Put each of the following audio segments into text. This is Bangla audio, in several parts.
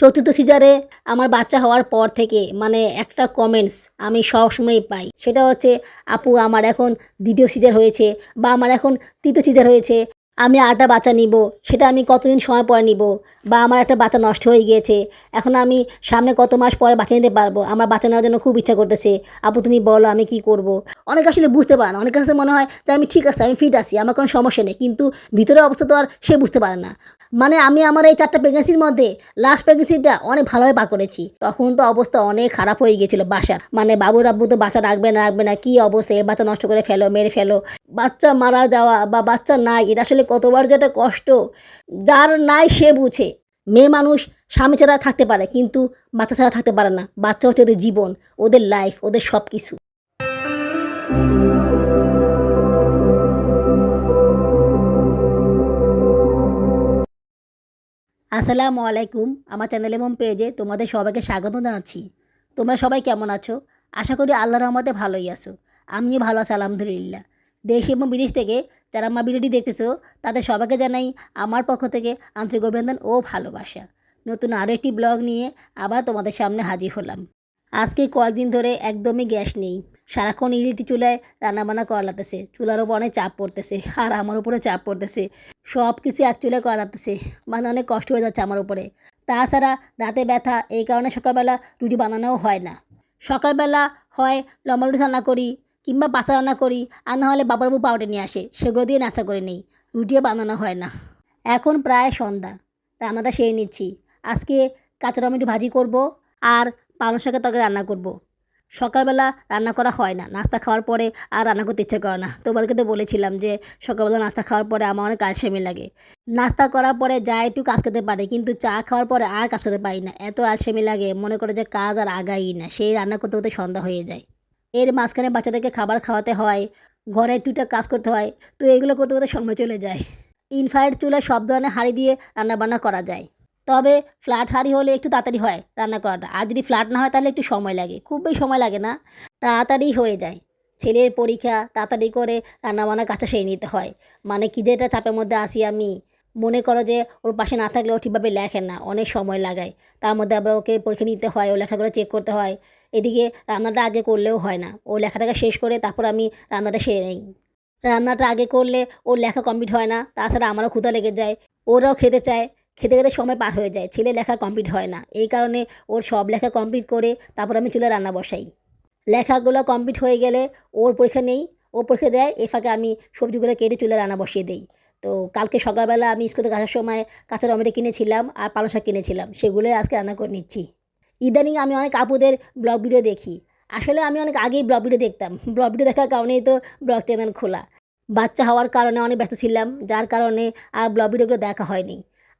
চতুর্থ সিজারে আমার বাচ্চা হওয়ার পর থেকে মানে একটা কমেন্টস আমি সবসময় পাই। সেটা হচ্ছে, আপু, আমার এখন দ্বিতীয় সিজার হয়েছে বা আমার এখন তৃতীয় সিজার হয়েছে। আমি আটটা বাচ্চা নিব, সেটা আমি কতদিন সময় পরে নিব? বা আমার একটা বাচ্চা নষ্ট হয়ে গিয়েছে, এখন আমি সামনে কত মাস পরে বাচ্চা নিতে পারব? আমার বাচ্চা নেওয়ার জন্য খুব ইচ্ছা করতেছে, আপু, তুমি বলো, আমি কি করব। অনেক আসলে বুঝতে পারে না। অনেক কাছে মনে হয় যে আমি ঠিক আছে, আমি ফিট আছি, আমার কোনো সমস্যা নেই। কিন্তু ভিতরে অবস্থা তো আর সে বুঝতে পারে না। মানে আমি আমার এই চারটা প্রেগনেন্সির মধ্যে লাস্ট প্রেগনেন্সিটা অনেক ভালোভাবে পার করেছি। তখন তো অবস্থা অনেক খারাপ হয়ে গিয়েছিল বাসার। মানে বাবুর আব্বু তো বাচ্চা রাখবে না রাখবে না, কী অবস্থা? এ বাচ্চা নষ্ট করে ফেলো, মেরে ফেলো। বাচ্চা মারা যাওয়া বা বাচ্চা নাই, এটা আসলে কতবার যেটা কষ্ট। যার নাই সে বুঝে। মেয়ে মানুষ স্বামী ছাড়া থাকতে পারে, কিন্তু বাচ্চা ছাড়া থাকতে পারে না। বাচ্চা হচ্ছে ওদের জীবন, ওদের লাইফ ওদের সব কিছু আসসালামু আলাইকুম। আমার চ্যানেল এবং পেজে তোমাদের সবাইকে স্বাগত জানাচ্ছি। তোমরা সবাই কেমন আছো? আশা করি আল্লাহর রহমতে ভালোই আছো। আমিও ভালো আছি, আলহামদুলিল্লাহ। দেশ এবং বিদেশ থেকে যারা আমার ভিডিওটি দেখতেছো, তাদের সবাইকে জানাই আমার পক্ষ থেকে আন্তরিক অভিনন্দন ও ভালোবাসা। নতুন আরও একটি ব্লগ নিয়ে আবার তোমাদের সামনে হাজির হলাম। আজকে কয়েকদিন ধরে একদমই গ্যাস নেই। সারাক্ষণ ইলিটি চুলায় রান্নাবান্না করা লাগতেছে চুলার উপর অনেক চাপ পড়তেছে, আর আমার উপরে চাপ পড়তেছে। সব কিছু এক চুলে করা লাগতেছে মানে অনেক কষ্ট হয়ে যাচ্ছে আমার উপরে। তাছাড়া দাঁতে ব্যথা, এই কারণে সকালবেলা রুটি বানানোও হয় না। সকালবেলা হয় লম্বা রুটি রান্না করি, কিংবা পাঁচা রান্না করি, আর না হলে বাবার বউ পাউডার নিয়ে আসে, সেগুলো দিয়ে নাস্তা করে নিই, রুটিও বানানো হয় না। এখন প্রায় সন্ধ্যা, রান্নাটা সেরে নিচ্ছি। আজকে কাঁচা টমেটো ভাজি করব, আর পালং শাকের তরকারি রান্না করব। সকালবেলা রান্না করা হয় না। নাস্তা খাওয়ার পরে আর রান্না করতে ইচ্ছে করে না। তোমাদেরকে তো বলেছিলাম যে সকালবেলা নাস্তা খাওয়ার পরে আমার অনেক আলসেমি লাগে। নাস্তা করার পরে যা একটু কাজ করতে পারে, কিন্তু চা খাওয়ার পরে আর কাজ করতে পারি না। এত আলসেমি লাগে, মনে করে যে কাজ আর আগাই না, সেই রান্না করতে করতে সন্ধ্যা হয়ে যায়। এর মাঝখানে বাচ্চাদেরকে খাবার খাওয়াতে হয়, ঘরে টুটা কাজ করতে হয়, তো এগুলো করতে করতে সময় চলে যায়। ইনফ্রারেড চুলা সব ধরনের হাঁড়ি দিয়ে রান্নাবান্না করা যায়। তবে ফ্ল্যাট হাঁড়ি হলে একটু তাড়াতাড়ি হয় রান্না করাটা। আর যদি ফ্ল্যাট না হয় তাহলে একটু সময় লাগে। খুব বেশি সময় লাগে না। তাড়াতাড়ি হয়ে যায়। ছেলের পরীক্ষা তাড়াতাড়ি করে রান্নাবান্না কাছে সেরে নিতে হয়। মানে কি যে এটা চাপের মধ্যে আসি আমি। মনে করো যে ওর পাশে না থাকলে ও ঠিকভাবে লেখে না। অনেক সময় লাগায়। তার মধ্যে আবার ওকে পরীক্ষা নিতে হয়, ও লেখাগুলো চেক করতে হয়। এদিকে রান্নাটা আগে করলেও হয় না। ও লেখাটাকে শেষ করে তারপর আমি রান্নাটা সেরে নিই। রান্নাটা আগে করলে ওর লেখা কমপ্লিট হয় না। তাছাড়া আমারও ক্ষুধা লেগে যায়। ওরাও খেতে চায়। খেতে খেতে সময় পার হয়ে যায়, ছেলে লেখা কমপ্লিট হয় না। এই কারণে ওর সব লেখা কমপ্লিট করে তারপর আমি চুলে রান্না বসাই। লেখাগুলো কমপ্লিট হয়ে গেলে ওর পরীক্ষা নেই, ও পরীক্ষা দেয়, এ ফাঁকে আমি সবজিগুলো কেটে চুলে রান্না বসিয়ে দিই। তো কালকে সকালবেলা আমি স্কুল আসার সময় কাঁচা টমেটো কিনেছিলাম আর পালং শাক কিনেছিলাম, সেগুলোই আজকে রান্না করে নিচ্ছি। ইদানিং আমি অনেক আপুদের ব্লগ ভিডিও দেখি। আসলে আমি অনেক আগেই ব্লগ ভিডিও দেখতাম। ব্লগ ভিডিও দেখার কারণেই তো ব্লগ চ্যানেল খোলা। বাচ্চা হওয়ার কারণে অনেক ব্যস্ত ছিলাম, যার কারণে আর ব্লগ ভিডিওগুলো দেখা হয়নি।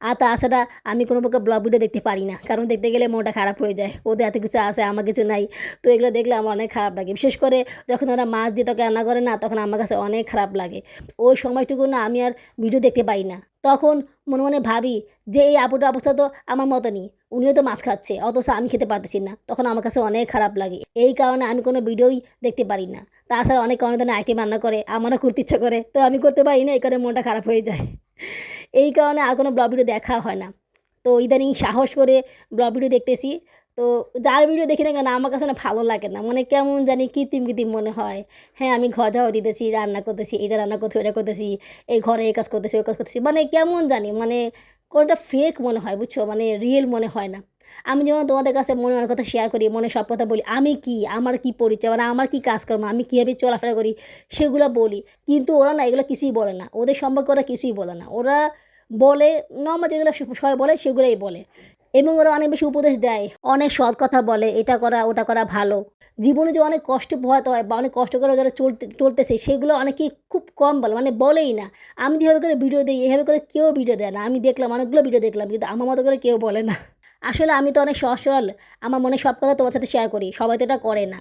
আর তাছাড়া আমি কোনো প্রকার ব্লগ ভিডিও দেখতে পারি না। কারণ দেখতে গেলে মনটা খারাপ হয়ে যায়। ওদের এত কিছু আছে, আমার কিছু নাই। তো এগুলো দেখলে আমার অনেক খারাপ লাগে। বিশেষ করে যখন ওরা মাছ দিয়ে তোকে রান্না করে না, তখন আমার কাছে অনেক খারাপ লাগে। ওই সময়টুকু না আমি আর ভিডিও দেখতে পাই না। তখন মনে মনে ভাবি যে এই আপুটার অবস্থা তো আমার মতনই। উনিও তো মাছ খাচ্ছে, অথচ আমি খেতে পারতেছি না। তখন আমার কাছে অনেক খারাপ লাগে। এই কারণে আমি কোনো ভিডিওই দেখতে পারি না। তাছাড়া অনেক অনেক ধরনের আইটেম রান্না করে, আমারও করতে ইচ্ছা করে। তো আমি করতে পারি না, এই কারণে মনটা খারাপ হয়ে যায়। এই কারণে আর কোনো ব্লগ ভিডিও দেখা হয় না। তো ইদানিং সাহস করে ব্লগ ভিডিও দেখতেছি। তো যার ভিডিও দেখি না কেন, আমার কাছে না ভালো লাগে না। মানে কেমন জানি কৃত্রিম কৃত্রিম মনে হয়। হ্যাঁ আমি ঘর ঝাড়ু দিতেছি, রান্না করতেছি এটা রান্না করতেছি ওটা করতেছি, এই ঘরে এই কাজ করতেছি, ওই কাজ করতেছি। মানে কেমন জানি মানে কোনটা ফেক মনে হয়, বুঝছ? মানে রিয়েল মনে হয় না। আমি যেমন তোমাদের কাছে মনে মনে কথা শেয়ার করি মনে সব কথা বলি, আমি কি? আমার কি পরিচয়? মানে আমার কি কাজকর্ম? আমি কীভাবে চলাফেরা করি? সেগুলো বলি। কিন্তু ওরা না এগুলো কিছুই বলে না। ওদের সম্পর্কে ওরা কিছুই বলে না। ওরা বলে নর্মাল যেগুলো সবাই বলে, সেগুলোই বলে। এবং ওরা অনেক বেশি উপদেশ দেয়। অনেক সৎ কথা বলে, এটা করা, ওটা করা ভালো। জীবনে যে অনেক কষ্ট পোহাতে হয় বা অনেক কষ্ট করে যারা চলতে, চলতেছে, সেগুলো অনেকেই খুব কম বলে মানে বলেই না। আমি যেভাবে করে ভিডিও দিই, এভাবে করে কেউ ভিডিও দেয় না। আমি দেখলাম, অনেকগুলো ভিডিও দেখলাম, কিন্তু আমার মতো করে কেউ বলে না। আসলে আমি তো অনেক সহজ সরল আমার মনে সব কথা তোমার সাথে শেয়ার করি, সবাই তো এটা করে না।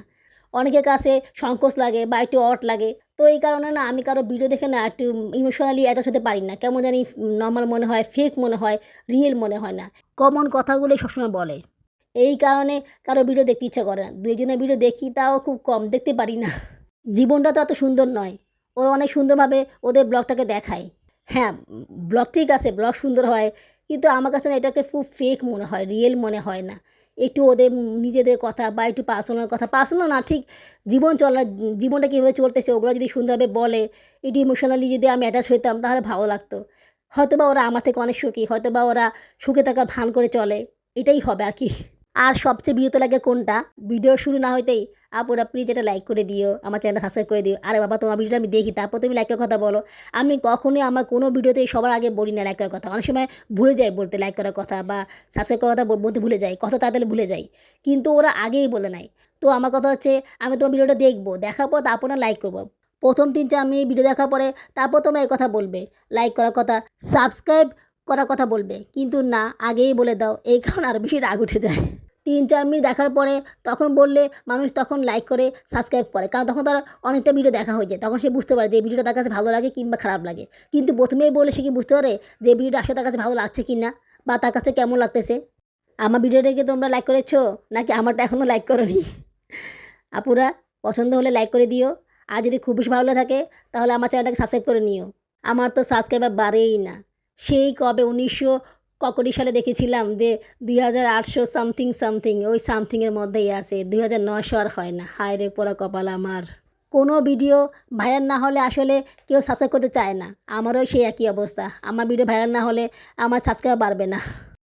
অনেকের কাছে সংকোচ লাগে বা একটু অট লাগে। তো এই কারণে না, আমি কারও ভিডিও দেখে না একটু ইমোশনালি অ্যাটাচ হতে পারি না। কেমন জানি নর্মাল মনে হয় ফেক মনে হয় রিয়েল মনে হয় না। কমন কথাগুলোই সবসময় বলে। এই কারণে কারও ভিডিও দেখতে ইচ্ছা করে না। দুইজনের ভিডিও দেখি তাও খুব কম, দেখতে পারি না। জীবনটা তো এত সুন্দর নয়। ওরা অনেক সুন্দরভাবে ওদের ব্লগটাকে দেখায়। হ্যাঁ ব্লগ ঠিক আছে ব্লগ সুন্দর হয়। কিন্তু আমার কাছে না এটাকে খুব ফেক মনে হয় রিয়েল মনে হয় না। একটু ওদের নিজেদের কথা বা একটু পার্সোনাল কথা। পার্সোনাল না, ঠিক জীবন চলার, জীবনটা কীভাবে চলতেছে ওগুলো যদি সুন্দরভাবে বলে, একটু ইমোশনালি যদি আমি অ্যাটাচ হইতাম, তাহলে ভালো লাগতো। হয়তো বা ওরা আমার থেকে অনেক সুখী হয়তো বা ওরা সুখে থাকার ভান করে চলে, এটাই হবে আর কি। আর সবচেয়ে বিরত লাগে কোনটা? ভিডিও শুরু না হইতেই আপুরা প্লিজ এটা লাইক করে দিও, আমার চ্যানেলটা সাবস্ক্রাইব করে দিও। আরে বাবা, তোমার ভিডিওটা আমি দেখি, তারপর তুমি লাইকের কথা বলো। আমি কখনোই আমার কোনো ভিডিওতে সবার আগে বলি না লাইক করার কথা। অনেক সময় ভুলে যাই বলতে লাইক করার কথা বা সাবস্ক্রাইব করার কথা বল- বলতে ভুলে যাই, কথা তাড়াতাড়ি ভুলে যাই। কিন্তু ওরা আগেই বলে নাই। তো আমার কথা হচ্ছে, আমি তোমার ভিডিওটা দেখব, দেখার পর তারপর না লাইক করব। প্রথম তিন চার মিনিট ভিডিও দেখার পরে তারপর তোমরা এই কথা বলবে লাইক করার কথা সাবস্ক্রাইব করার কথা বলবে। কিন্তু না, আগেই বলে দাও, এই কারণে আরও বেশি রাগ উঠে যায়। তিন চার মিনিট দেখার পরে তখন বললে, মানুষ তখন লাইক করে সাবস্ক্রাইব করে। কারণ তখন তার অনেকটা ভিডিও দেখা হয়ে যায়। তখন সে বুঝতে পারে যে ভিডিওটা তার কাছে ভালো লাগে কিংবা খারাপ লাগে। কিন্তু প্রথমেই বলে সে কি বুঝতে পারে যে ভিডিওটা আসলে তার কাছে ভালো লাগছে কি না বা তার কাছে কেমন লাগতেছে? আমার ভিডিওটাকে তোমরা লাইক করেছ? নাকি আমারটা এখনও লাইক করোনি? আপুরা, পছন্দ হলে লাইক করে দিও। আর যদি খুব বেশি ভালো লেগে থাকে, তাহলে আমার চ্যানেলটাকে সাবস্ক্রাইব করে নিও। আমার তো সাবস্ক্রাইবার বাড়েই না। সেই কবে উনিশশো ককরি সালে দেখেছিলাম যে দুই হাজার আটশো সামথিং সামথিং ওই সামথিংয়ের মধ্যেই আছে। দুই হাজার আর হয় না। হায় রে পোড়া কপাল আমার। কোনো ভিডিও ভাইরাল না হলে আসলে কেউ সাবস্ক্রাইব করতে চায় না। আমারও সেই একই অবস্থা। আমার ভিডিও ভাইরাল না হলে আমার সাবস্ক্রাইব বাড়বে না।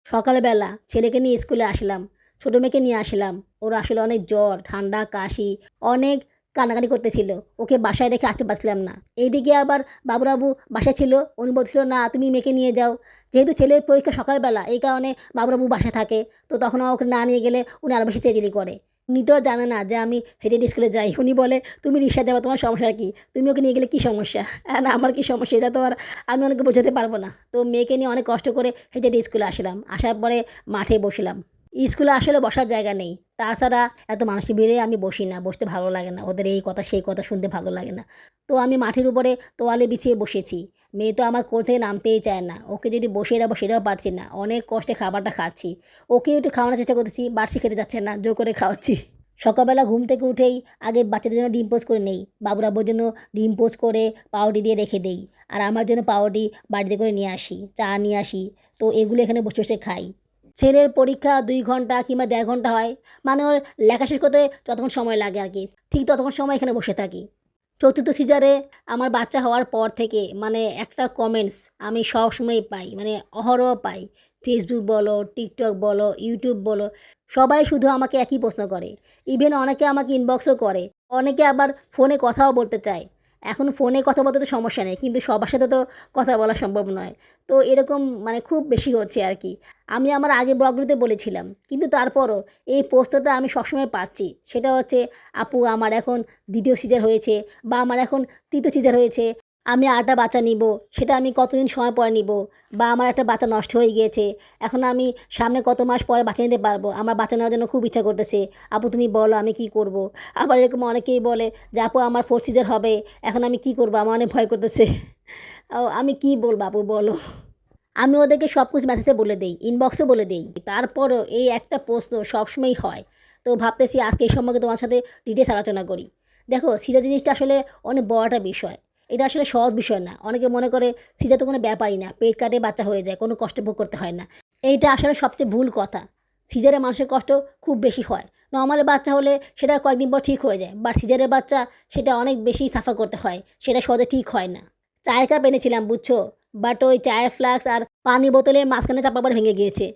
সকালবেলা ছেলেকে নিয়ে স্কুলে আসলাম। ছোটো মেয়েকে নিয়ে আসলাম। ওর আসলে অনেক জ্বর, ঠান্ডা, কাশি, অনেক কান্নাকাটি করতেছিল। ওকে বাসায় রেখে আসতে পারছিলাম না। এইদিকে আবার বাবুরাবু বাসায় ছিল। উনি বলছিল, না, তুমি মেয়েকে নিয়ে যাও। যেহেতু ছেলের পরীক্ষা সকালবেলা, এই কারণে বাবুরাবু বাসায় থাকে। তো তখন ওকে না নিয়ে গেলে উনি আরও বেশি চেঁচিলি করে। উনি তো জানে না যে আমি হেঁটে স্কুলে যাই। উনি বলে, তুমি রিক্সা যাব, তোমার সমস্যা কি? তুমি ওকে নিয়ে গেলে কী সমস্যা? না, আমার কী সমস্যা? এটা তো আর আমি অনেকে বোঝাতে পারব না। তো মেয়েকে নিয়ে অনেক কষ্ট করে হেঁটে স্কুলে আসলাম। আসার পরে মাঠে বসলাম। স্কুলে আসলে বসার জায়গা নেই। তাছাড়া এত মানুষের ভিড়ে আমি বসি না, বসতে ভালো লাগে না। ওদের এই কথা, সেই কথা শুনতে ভালো লাগে না। তো আমি মাঠের উপরে তোয়ালে বিছিয়ে বসেছি। মেয়ে তো আমার কোল থেকে নামতেই চায় না। ওকে যদি বসিয়ে রাখব সেটাও পারছি না। অনেক কষ্টে খাবারটা খাচ্ছি। ওকে একটু খাওয়ানোর চেষ্টা করতেছি বাড়ছি খেতে যাচ্ছে না জো করে খাওয়াচ্ছি। সকালবেলা ঘুম থেকে উঠেই আগে বাচ্চাদের জন্য ডিম পোস্ট করে নেই। বাবুরাবোর জন্য ডিম পোস্ট করে পাউডি দিয়ে রেখে দেই। আর আমার জন্য পাউডি বাড়িতে করে নিয়ে আসি, চা নিয়ে আসি। তো এগুলো এখানে বসে বসে খাই। ছেলের পরীক্ষা দুই ঘণ্টা কিংবা দেড় ঘণ্টা হয় মানে ওর লেখা শেষ করতে যতক্ষণ সময় লাগে আর কি। ঠিক ততক্ষণ সময় এখানে বসে থাকি। চতুর্থ সিজারে আমার বাচ্চা হওয়ার পর থেকে মানে একটা কমেন্টস আমি সবসময় পাই মানে অহরহ পাই। ফেসবুক বলো টিকটক বলো ইউটিউব বলো, সবাই শুধু আমাকে একই প্রশ্ন করে। ইভেন অনেকে আমাকে ইনবক্সও করে। অনেকে আবার ফোনে কথাও বলতে চায়। এখন ফোনে কথা বলতে তো সমস্যা নেই, কিন্তু সবার সাথে তো কথা বলা সম্ভব নয়। তো এরকম মানে খুব বেশি হচ্ছে আর কি। আমি আমার আগে ব্লগরিতে বলেছিলাম, কিন্তু তারপরও এই প্রশ্নটা আমি সবসময় পাচ্ছি। সেটা হচ্ছে, আপু আমার এখন দ্বিতীয় সিজার হয়েছে বা আমার এখন তৃতীয় সিজার হয়েছে। আমি আরেকটা বাচ্চা নিব, সেটা আমি কতদিন সময় পরে নিব? বা আমার একটা বাচ্চা নষ্ট হয়ে গিয়েছে, এখন আমি সামনে কত মাস পরে বাচ্চা নিতে পারব? আমার বাচ্চা নেওয়ার জন্য খুব ইচ্ছা করতেছে। আপু, তুমি বলো, আমি কি করব। আবার এরকম অনেকেই বলে যে, আপু, আমার ফোর্থ সিজার হবে, এখন আমি কি করব? আমার অনেক ভয় করতেছে। আমি কি বলব, আপু, বলো। আমি ওদেরকে সব কিছু মেসেজে বলে দিই ইনবক্সে বলে দিই। তারপরও এই একটা প্রশ্ন সবসময়ই হয়। তো ভাবতেছি আজকে এই সম্পর্কে তোমার সাথে ডিটেলস আলোচনা করি। দেখো, সিজার জিনিসটা আসলে অনেক বড় একটা বিষয়। এটা আসলে সহজ বিষয় না। অনেকে মনে করে সিজার তো কোনো ব্যাপারই না, পেট কাটে, বাচ্চা হয়ে যায়, কোনো কষ্ট ভোগ করতে হয় না। এইটা আসলে সবচেয়ে ভুল কথা। সিজারে মানুষের কষ্ট খুব বেশি হয়। নর্মালি বাচ্চা হলে সেটা কয়েকদিন পর ঠিক হয়ে যায়, বাট সিজারের বাচ্চা সেটা অনেক বেশি সাফার করতে হয়, সেটা সহজে ঠিক হয় না। চায়ের কাপ এনেছিলাম, বুঝছ? বাট ওই চায়ের ফ্লাক্স আর পানি বোতলে মাঝখানে চাপাবার ভেঙে গিয়েছে।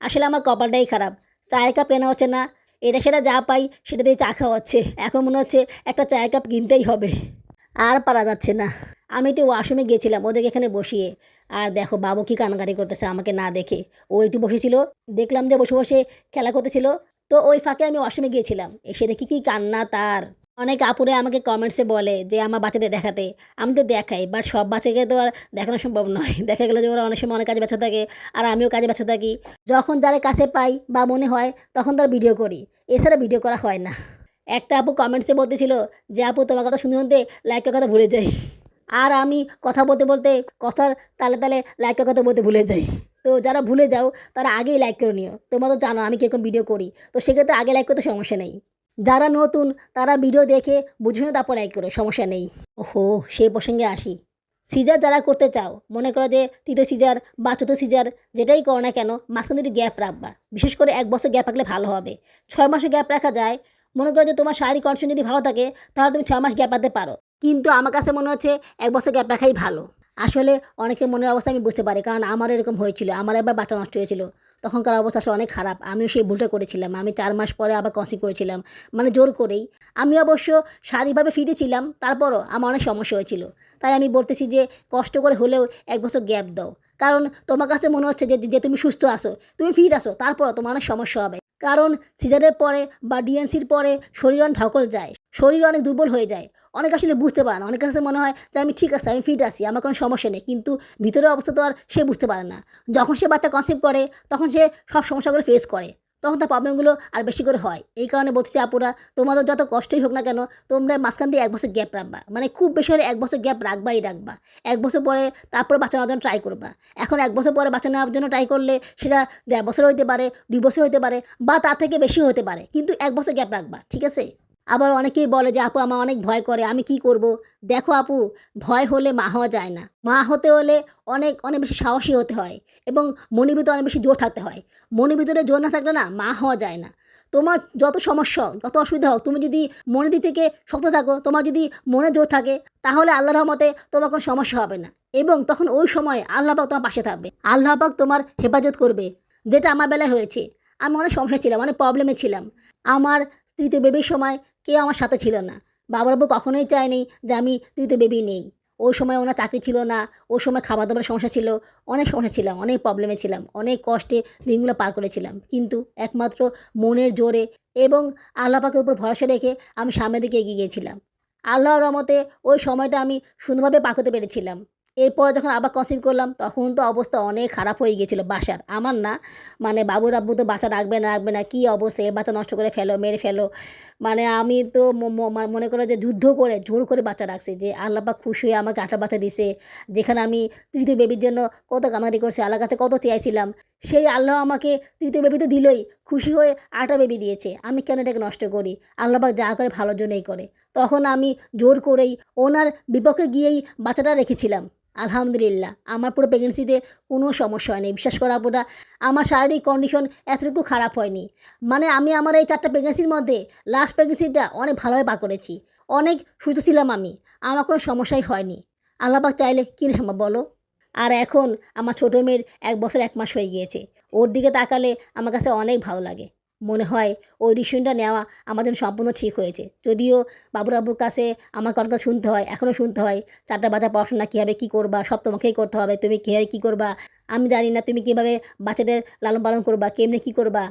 আসলে আমার কপালটাই খারাপ। চায়ের কাপ কেনা হচ্ছে না, এটা সেটা যা পাই সেটা দিয়ে চা খাওয়া হচ্ছে। এখন মনে হচ্ছে একটা চায়ের কাপ কিনতেই হবে। আর পারা যাচ্ছে না। আমি একটু ওয়াশরুমে গেছিলাম ওদেরকে এখানে বসিয়ে। আর দেখো, বাবু কি কান্নাকাটি করতেছে আমাকে না দেখে। ও একটু বসেছিল, দেখলাম যে বসে বসে খেলা করতেছিল। তো ওই ফাঁকে আমি ওয়াশরুমে গিয়েছিলাম, এসে দেখি কি কান্না তার। অনেক আপুরে আমাকে কমেন্টসে বলে যে, আমার বাচ্চাদের দেখাতে। আমি তো দেখাই বাট সব বাচ্চাকে তো আর দেখানো সম্ভব নয়। দেখা গেলো যে ওরা অনেক সময় অনেক কাজে ব্যস্ত থাকে, আর আমিও কাজে ব্যস্ত থাকি। যখন যারা কাছে পাই বা মনে হয়, তখন তার ভিডিও করি। এছাড়া ভিডিও করা হয় না। একটা আপু কমেন্টসে বলতেছিল যে, আপু, তোমার কথা শুনতে শুনতে লাইকের কথা ভুলে যাই। আর আমি কথা বলতে বলতে কথার তালে তালে লাইকের কথা বলতে ভুলে যাই। তো যারা ভুলে যাও, তারা আগেই লাইক করে নিও। তোমরা তো জানো আমি কীরকম ভিডিও করি। তো সেক্ষেত্রে আগে লাইক করতে সমস্যা নেই। যারা নতুন, তারা ভিডিও দেখে বুঝে শুনে তারপর লাইক করে, সমস্যা নেই। ওহো, সেই প্রসঙ্গে আসি। সিজার যারা করতে চাও, মনে করো যে তৃতীয় সিজার বা চতুর্থ সিজার যেটাই করো না কেন, মাঝখানে একটু গ্যাপ রাখবা। বিশেষ করে এক বছর গ্যাপ রাখলে ভালো হবে। ছয় মাসের গ্যাপ রাখা যায় মনে করো যে তোমার শারীরিক কন্ডিশন যদি ভালো থাকে, তাহলে তুমি ছয় মাস গ্যাপ রাখতে পারো। কিন্তু আমার কাছে মনে হচ্ছে এক বছর গ্যাপ রাখাই ভালো। আসলে অনেকের মনের অবস্থা আমি বুঝতে পারি, কারণ আমারও এরকম হয়েছিল। আমার একবার বাচ্চা নষ্ট হয়েছিল। তখনকার অবস্থা আসলে অনেক খারাপ। আমিও সেই ভুলটা করেছিলাম। আমি চার মাস পরে আবার কনসিভ করেছিলাম। মানে জোর করেই। আমি অবশ্য শারীরিকভাবে ফিটে ছিলাম। তারপরও আমার অনেক সমস্যা হয়েছিল। তাই আমি বলতেছি যে কষ্ট করে হলেও এক বছর গ্যাপ দাও। কারণ তোমার কাছে মনে হচ্ছে যে যে তুমি সুস্থ আসো তুমি ফিট আসো তারপরও তোমার অনেক সমস্যা হবে। কারণ সিজারের পরে বা ডিএনসির পরে শরীর অনেক ধকল যায়, শরীর অনেক দুর্বল হয়ে যায়। অনেক আসলে বুঝতে পারে না। অনেক কাছে মনে হয় যে আমি ঠিক আছে, আমি ফিট আছি, আমার কোনো সমস্যা নেই। কিন্তু ভিতরের অবস্থা তো আর সে বুঝতে পারে না। যখন সে বাচ্চা কনসেপ্ট করে, তখন সে সব সমস্যাগুলো ফেস করে। তখন তার প্রবলেমগুলো আর বেশি করে হয়। এই কারণে বলতেছি, আপুরা, তোমাদের যত কষ্টই হোক না কেন, তোমরা মাঝখান দিয়ে এক বছর গ্যাপ রাখবা। মানে খুব বেশি হলে এক বছর গ্যাপ রাখবাই রাখবা। এক বছর পরে তারপরে বাঁচানোর জন্য ট্রাই করবা। এখন এক বছর পরে বাচ্চা নেওয়ার জন্য ট্রাই করলে সেটা দেড় বছর হইতে পারে, দুই বছর হইতে পারে, বা তার থেকে বেশি হতে পারে। কিন্তু এক বছর গ্যাপ রাখবা, ঠিক আছে? আবার অনেকেই বলে যে, আপু, আমার অনেক ভয় করে, আমি কি করব? দেখো আপু, ভয় হলে মা হওয়া যায় না। মা হতে হলে অনেক অনেক বেশি সাহসী হতে হয় এবং মনের ভিতরে অনেক বেশি জোর থাকতে হয়। মনের ভিতরে জোর না থাকলে না মা হওয়া যায় না। তোমার যত সমস্যা, যত অসুবিধা হোক, তুমি যদি মনের দিক থেকে শক্ত থাকো, তোমার যদি মনে জোর থাকে, তাহলে আল্লাহ রহমতে তোমার কোনো সমস্যা হবে না এবং তখন ওই সময় আল্লাহ পাক তোমার পাশে থাকবে। আল্লাহ পাক তোমার হেফাজত করবে। যেটা আমার বেলায় হয়েছে। আমি অনেক সমস্যা ছিলাম, অনেক প্রবলেমে ছিলাম। আমার তৃতীয় বেবির সময় কেউ আমার সাথে ছিল না। বাবার বাবু কখনোই চায়নি যে আমি তৃতীয় বেবি নেই। ওই সময় ওনার চাকরি ছিল না, ওই সময় খাবার দাবার সমস্যা ছিল, অনেক সমস্যা ছিলাম, অনেক প্রবলেমে ছিলাম, অনেক কষ্টে দিনগুলো পার করেছিলাম কিন্তু একমাত্র মনের জোরে এবং আল্লাহ পাকের উপর ভরসা রেখে আমি সামনের দিকে এগিয়ে গিয়েছিলাম। আল্লাহর রহমতে ওই সময়টা আমি সুন্দরভাবে পার পেরেছিলাম। এরপর যখন আবার কনসিভ করলাম, তখন তো অবস্থা অনেক খারাপ হয়ে গিয়েছিল বাসার। আমার না মানে বাবুর আব্বু তো বাচ্চা রাখবে না রাখবে না, কী অবস্থা? এ বাচ্চা নষ্ট করে ফেলো, মেরে ফেলো। মানে আমি তো মনে করো যে যুদ্ধ করে, জোর করে বাচ্চা রাখছি যে আল্লাপা খুশি হয়ে আমাকে আঠার বাচ্চা দিছে। যেখানে আমি তৃতীয় বেবির জন্য কত কামারি করছি, আল্লাহর কাছে কত চেয়েছিলাম। সেই আল্লাহ আমাকে তৃতীয় বেবি তো দিলই, খুশি হয়ে আটা বেবি দিয়েছে। আমি কেন এটাকে নষ্ট করি? আল্লাহবাক যা করে ভালোর জন্যই করে। তখন আমি জোর করেই ওনার বিপক্ষে গিয়েই বাচ্চাটা রেখেছিলাম। আলহামদুলিল্লাহ, আমার পুরো প্রেগনেন্সিতে কোনো সমস্যা হয়নি, বিশ্বাস করা পুরা আমার শারীরিক কন্ডিশন এতটুকু খারাপ হয়নি। মানে আমি আমার এই চারটা প্রেগনেন্সির মধ্যে লাস্ট প্রেগনেন্সিটা অনেক ভালোভাবে পার করেছি, অনেক সুস্থ ছিলাম আমি, আমার কোনো সমস্যাই হয়নি। আল্লাহবাক চাইলে কী সম্ভব বলো? আর এখন আমার ছোটো মেয়ের এক বছর এক মাস হয়ে গিয়েছে, ওর দিকে তাকালে আমার কাছে অনেক ভালো লাগে। মনে হয় ওই ডিসিশনটা নেওয়া আমার জন্য সম্পূর্ণ ঠিক হয়েছে। যদিও বাবুর আব্বুর কাছে আমার কথা শুনতে হয় এখনও শুনতে হয়, চারটা বাচ্চা পড়াশোনা কীভাবে কী করবা, সব তোমাকেই করতে হবে, তুমি কীভাবে কী করবা, আমি জানি না তুমি কীভাবে বাচ্চাদের লালন পালন করবা, কেমনে কী করবা।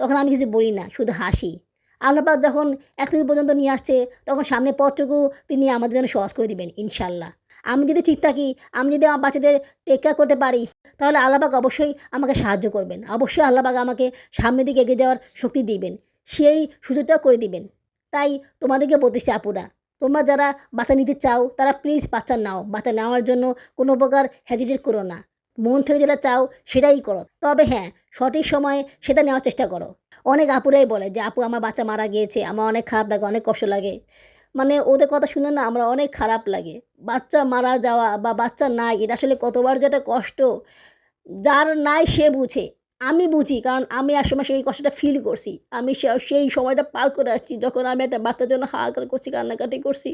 তখন আমি কিছু বলি না, শুধু হাসি। আল্লাপাক যখন এতদিন পর্যন্ত নিয়ে আসছে, তখন সামনে পথটুকু তিনি আমাদের জন্য সহজ করে দিবেন ইনশাল্লাহ আমি যদি ঠিক থাকি, আমি যদি আমার বাচ্চাদের টেক কেয়ার করতে পারি, তাহলে আল্লাপাক অবশ্যই আমাকে সাহায্য করবেন। অবশ্যই আল্লাপাক আমাকে সামনের দিকে এগিয়ে যাওয়ার শক্তি দিবেন, সেই সুযোগটা করে দিবেন। তাই তোমাদেরকে বলতেছি আপুরা, তোমরা যারা বাচ্চা নিতে চাও, তারা প্লিজ বাচ্চা নাও। বাচ্চা নেওয়ার জন্য কোনো প্রকার হ্যাজিটেট করো না। মন থেকে যেটা চাও, সেটাই করো। তবে হ্যাঁ সঠিক সময়ে সেটা নেওয়ার চেষ্টা করো। অনেক আপুরাই বলে যে, আপু, আমার বাচ্চা মারা গিয়েছে। আমার অনেক খারাপ লাগে, অনেক কষ্ট লাগে। মানে ওদের কথা শুনে না আমরা অনেক খারাপ লাগে। বাচ্চা মারা যাওয়া বা বাচ্চা নাই, এটা আসলে কতবার যেটা কষ্ট। যার নাই সে বুঝে। আমি বুঝি, কারণ আমি সময় সেই কষ্টটা ফিল করছি। আমি সেই সময়টা পার করে আসছি, যখন আমি একটা বাচ্চার জন্য হাহাকার করছি, কান্নাকাটি করছি।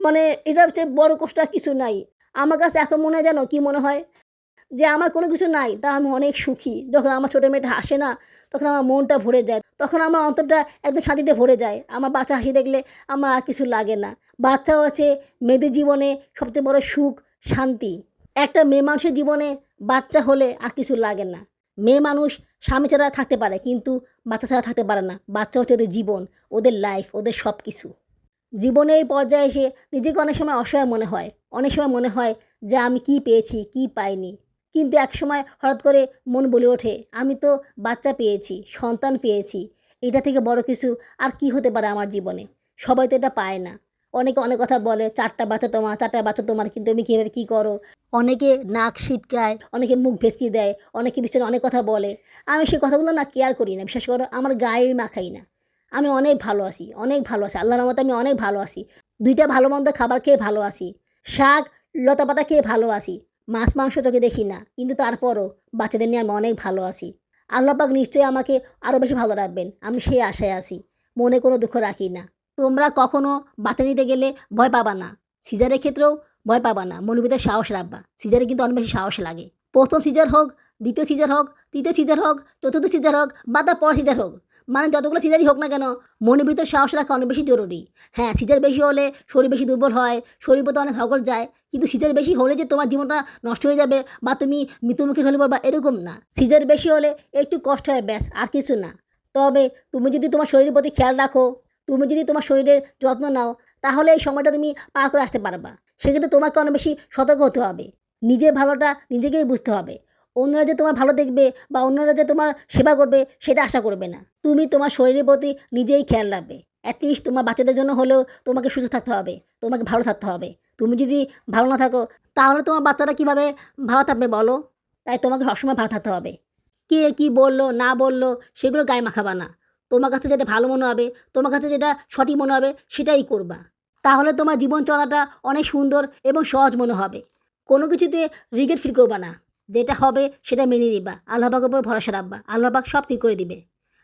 মানে এটা হচ্ছে বড় কষ্ট কিছু নাই। আমার কাছে এখন মনে হয় জানো কী মনে হয়? যে আমার কোনো কিছু নাই, তা আমি অনেক সুখী। যখন আমার ছোটো মেয়েটা হাসে না তখন আমার মনটা ভরে যায়। তখন আমার অন্তরটা একদম শান্তিতে ভরে যায়। আমার বাচ্চা হাসি দেখলে আমার আর কিছু লাগে না। বাচ্চাও আছে, মেয়েদের জীবনে সবচেয়ে বড় সুখ, শান্তি। একটা মেয়ে মানুষের জীবনে বাচ্চা হলে আর কিছু লাগে না। মেয়ে মানুষ স্বামী ছাড়া থাকতে পারে কিন্তু বাচ্চা ছাড়া থাকতে পারে না। বাচ্চা হচ্ছে ওদের জীবন, ওদের লাইফ ওদের সব কিছু জীবনে এই পর্যায়ে এসে নিজেকে অনেক সময় অসহায় মনে হয়। অনেক সময় মনে হয় যে আমি কি পেয়েছি, কি পাইনি। কিন্তু এক সময় হঠাৎ করে মন বলে ওঠে, আমি তো বাচ্চা পেয়েছি, সন্তান পেয়েছি, এটা থেকে বড় কিছু আর কি হতে পারে আমার জীবনে? সবাই তো এটা পায় না। অনেকে অনেক কথা বলে, চারটা বাচ্চা তোমার, চারটা বাচ্চা তোমার, কিন্তু তুমি কীভাবে কী করো? অনেকে নাক ছিটকায়, অনেকে মুখ ভেসকি দেয়, অনেকে বিষয়ে অনেক কথা বলে। আমি সেই কথাগুলো না কেয়ার করি না, বিশেষ করে আমার গায়ে মাখাই না। আমি অনেক ভালো আছি, অনেক ভালো আছি, আল্লাহর রহমতে আমি অনেক ভালো আছি। দুইটা ভালো মন্দ খাবার খেয়ে ভালো আছি। শাক লতা পাতা খেয়ে ভালো আছি। মাছ, মাংস চোখে দেখি না, কিন্তু তারপরও বাচ্চাদের নিয়ে আমি অনেক ভালো আছি। আল্লাহ পাক নিশ্চয়ই আমাকে আরও বেশি ভালো রাখবেন, আমি সেই আশায় আছি, মনে কোনো দুঃখ রাখি না। তোমরা কখনো বাচ্চা নিতে গেলে ভয় পাবা না, সিজারের ক্ষেত্রেও ভয় পাবা না, মনের ভিতরে সাহস রাখবা, সিজারে কিন্তু অনেক বেশি সাহস লাগে। প্রথম সিজার হোক, দ্বিতীয় সিজার হোক, তৃতীয় সিজার হোক, চতুর্থ সিজার হোক, বা তার পর সিজার হোক মানে যতগুলো সিজারই হোক না কেন, মনের ভিতরে সাহস রাখা অনেক বেশি জরুরি। হ্যাঁ সিজার বেশি হলে শরীর বেশি দুর্বল হয়, শরীর প্রতি অনেক ধকল যায়, কিন্তু সিজার বেশি হলে যে তোমার জীবনটা নষ্ট হয়ে যাবে বা তুমি মৃত্যুমুখী হলে পড়বা এরকম না। সিজার বেশি হলে একটু কষ্ট হয়, ব্যাস, আর কিছু না। তবে তুমি যদি তোমার শরীরের প্রতি খেয়াল রাখো, তুমি যদি তোমার শরীরের যত্ন নাও, তাহলে এই সময়টা তুমি পার করে আসতে পারবা। সেক্ষেত্রে তোমাকে অনেক বেশি সতর্ক হতে হবে। নিজের ভালোটা নিজেকেই বুঝতে হবে। অন্যরা যে তোমার ভালো দেখবে বা অন্যরা যে তোমার সেবা করবে, সেটা আশা করবে না। তুমি তোমার শরীরের প্রতি নিজেই খেয়াল রাখবে। অ্যাটলিস্ট তোমার বাচ্চাদের জন্য হলেও তোমাকে সুস্থ থাকতে হবে, তোমাকে ভালো থাকতে হবে। তুমি যদি ভালো না থাকো, তাহলে তোমার বাচ্চাটা কীভাবে ভালো থাকবে বলো? তাই তোমাকে সবসময় ভালো থাকতে হবে। কে কী বলল, না বলল, সেগুলো গায়ে মাখাবা না। তোমার কাছে যেটা ভালো মনে হবে, তোমার কাছে যেটা সঠিক মনে হবে, সেটাই করবা। তাহলে তোমার জীবন চলাটা অনেক সুন্দর এবং সহজ মনে হবে। কোনো কিছুতে রিগ্রেট ফিল করবা না। যেটা হবে সেটা মেনে নিবা। আল্লাহ পাকের উপর ভরসা রাখবা। আল্লাহ পাক সব ঠিক করে দিবে।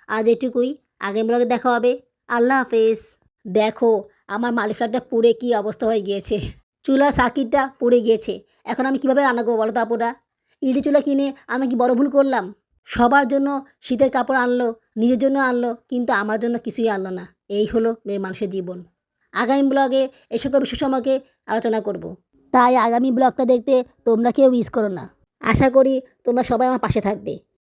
আজ এটুকুই। আগামী ব্লগে দেখা হবে। আল্লাহ হাফেজ। দেখো, আমার মালি ফ্ল্যাটটা পুড়ে কী অবস্থা হয়ে গিয়েছে। চুলার সার্কিটটা পুড়ে গিয়েছে। এখন আমি কীভাবে রান্না করব বলো তো আপুরা? ইডি চুলা কিনে আমি কি বড় ভুল করলাম? সবার জন্য শীতের কাপড় আনলো, নিজের জন্য আনলো, কিন্তু আমার জন্য কিছুই আনলো না। এই হলো মেয়ে মানুষের জীবন। আগামী ব্লগে এ সকল বিষয় সম্পর্কে আলোচনা করব। তাই আগামী ব্লগটা দেখতে তোমরা কেউ মিস করো না। আশা করি তোমরা সবাই আমার পাশে থাকবে।